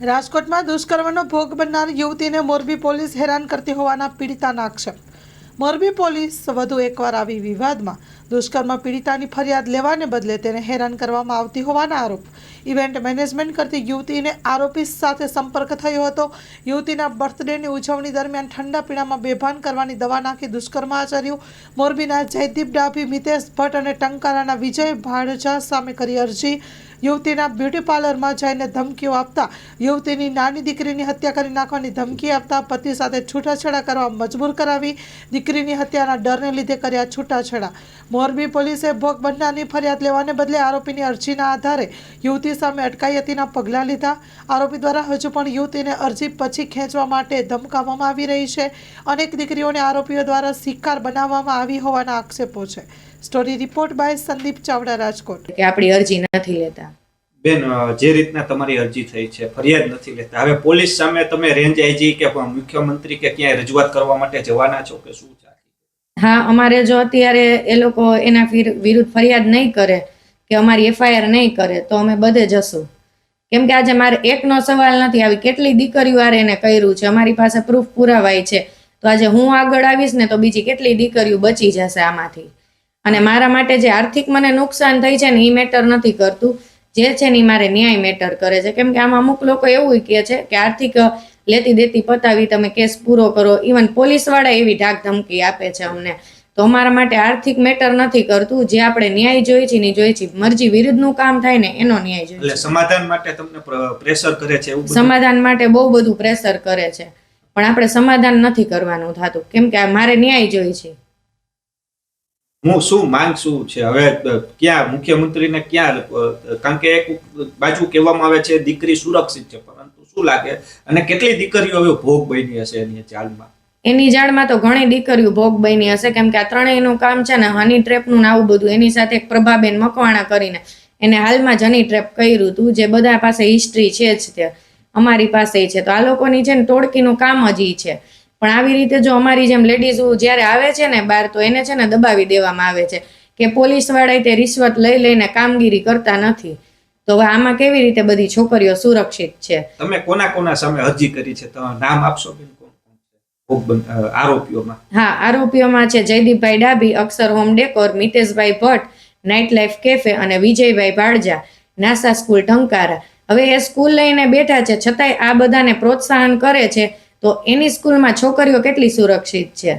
રાજકોટમાં દુષ્કર્મનો ભોગ બનનાર યુવતીને મોરબી પોલીસ હેરાન કરતી હોવાના પીડિતાના આક્ષેપ. મોરબી પોલીસ વધુ એકવાર આવી વિવાદમાં દુષ્કર્મ પીડિતાની ફરિયાદ લેવાને બદલે તેને હેરાન કરવામાં આવતી હોવાના આરોપ. ઇવેન્ટ મેનેજમેન્ટ કરતી યુવતીને આરોપી સાથે સંપર્ક થયો હતો. યુવતીના બર્થડેની ઉજવણી દરમિયાન ઠંડા પીણામાં બેભાન કરવાની દવા નાખી દુષ્કર્મ આચર્યું. મોરબીના જયદીપ ડાભી, મિતેશ ભટ્ટ અને ટંકારાના વિજય ભાડજા સામે કરી અરજી. યુવતીના બ્યુટી પાર્લરમાં જઈને ધમકીઓ આપતા, યુવતીની નાની દીકરીની હત્યા કરી નાખવાની ધમકી આપતા પતિ સાથે છૂટાછેડા કરવા મજબૂર કરાવી, દીકરીની હત્યાના ડરને લીધે કર્યા છૂટાછેડા. મોરબી પોલીસે ભોગ બનનારની ફરિયાદ લેવાને બદલે આરોપીની અરજીના આધારે યુવતી સામે અટકાયતીના પગલાં લીધા. આરોપી દ્વારા હજુ પણ યુવતીને અરજી પછી ખેંચવા માટે ધમકાવવામાં આવી રહી છે. અનેક દીકરીઓને આરોપીઓ દ્વારા શિકાર બનાવવામાં આવી હોવાના આક્ષેપો છે. Story report by Sandeep Chavda Rajkot. કે આપણી અરજી નથી લેતા. બેન જે રીતના તમારી અરજી થઈ છે ફરિયાદ નથી લેતા. હવે પોલીસ સામે તમે રેન્જ આઈજી કે મુખ્યમંત્રી કે ક્યાંય રજૂઆત કરવા માટે જવાના છો કે શું છે? હા, અમારે જો અત્યારે એ લોકો એના વિરુદ્ધ ફરિયાદ નહીં કરે, કે અમારી એફઆઈઆર નહીં કરે, તો અમે બધે જશું. કેમ કે આજે મારે એકનો સવાલ નથી આવી, કેટલી દીકરીઓ આરે એને કર્યું છે? અમારી પાસે પ્રૂફ પુરાવાય છે. તો આજે હું આગળ આવીશ ને તો બીજી કેટલી દીકરીઓ બચી જશે આમાંથી? અને મારા માટે જે આર્થિક મને નુકસાન થઈ છે ને એ મેટર નથી કરતું. જે છે ને મારે ન્યાય મેટર કરે છે. કેમ કે આમાં અમુક લોકો એવું કહે છે કે આર્થિક લેતી દેતી પતાવી તમે કેસ પૂરો કરો. ઇવન પોલીસવાળા એવી ઢાક ધમકી આપે છે અમને. તો અમારા માટે આર્થિક મેટર નથી કરતું. જે આપણે ન્યાય જોઈએ છે ને જોઈએ છે. મરજી વિરુદ્ધનું કામ થાય ને એનો ન્યાય જોઈએ એટલે સમાધાન માટે તમને પ્રેશર કરે છે સમાધાન માટે બહુ બધું પ્રેશર કરે છે. પણ આપણે સમાધાન નથી કરવાનું થતું. કેમ કે મારે ન્યાય જોઈએ છે. હું શું માંગ શું છે? હવે ક્યાં મુખ્યમંત્રીને ક્યાં કારણ કે એક બાજુ કહેવામાં આવે છે, દીકરી સુરક્ષિત છે, પરંતુ શું લાગે? અને કેટલી દીકરીઓ હવે ભોગ બની હશે એની ચાલમાં? એની જાળમાં તો ઘણી દીકરીઓ ભોગ બની હશે, કેમ કે આ ત્રણેયનું કામ છે ને, હની ટ્રેપનું ને આવું બધું, એની સાથે એક પ્રભાબેન મકવાણા કરીને એને હાલમાં જની ટ્રેપ કર્યું હતું, જે બધા પાસે હિસ્ટ્રી છે જ તે અમારી પાસે છે. તો આ લોકોની છે ને ટોળકીનું કામ જ એ છે. પણ આવી રીતે જો અમારી જેમ લેડીઝ જ્યારે આવે છે ને બહાર તો એને છે ને દબાવી દેવામાં આવે છે કે પોલીસવાળા તે રિશ્વત લઈ લઈને કામગીરી કરતા નથી. તો હવે આમાં કેવી રીતે બધી છોકરીઓ સુરક્ષિત છે? તમે કોના કોના સામે અરજી કરી છે? તમે નામ આપશો આરોપીઓમાં. હા આરોપીઓમાં છે જયદીપભાઈ Dabhi Akshar home decor મિતેશભાઈ Bhatt night life cafe અને વિજયભાઈ ભાડજા નાસા સ્કૂલ ટંકારા હવે એ સ્કૂલ લઈને બેઠા છે છતાંય આ બધાને પ્રોત્સાહન કરે છે તો એની સ્કૂલમાં છોકરીઓ કેટલી સુરક્ષિત છે?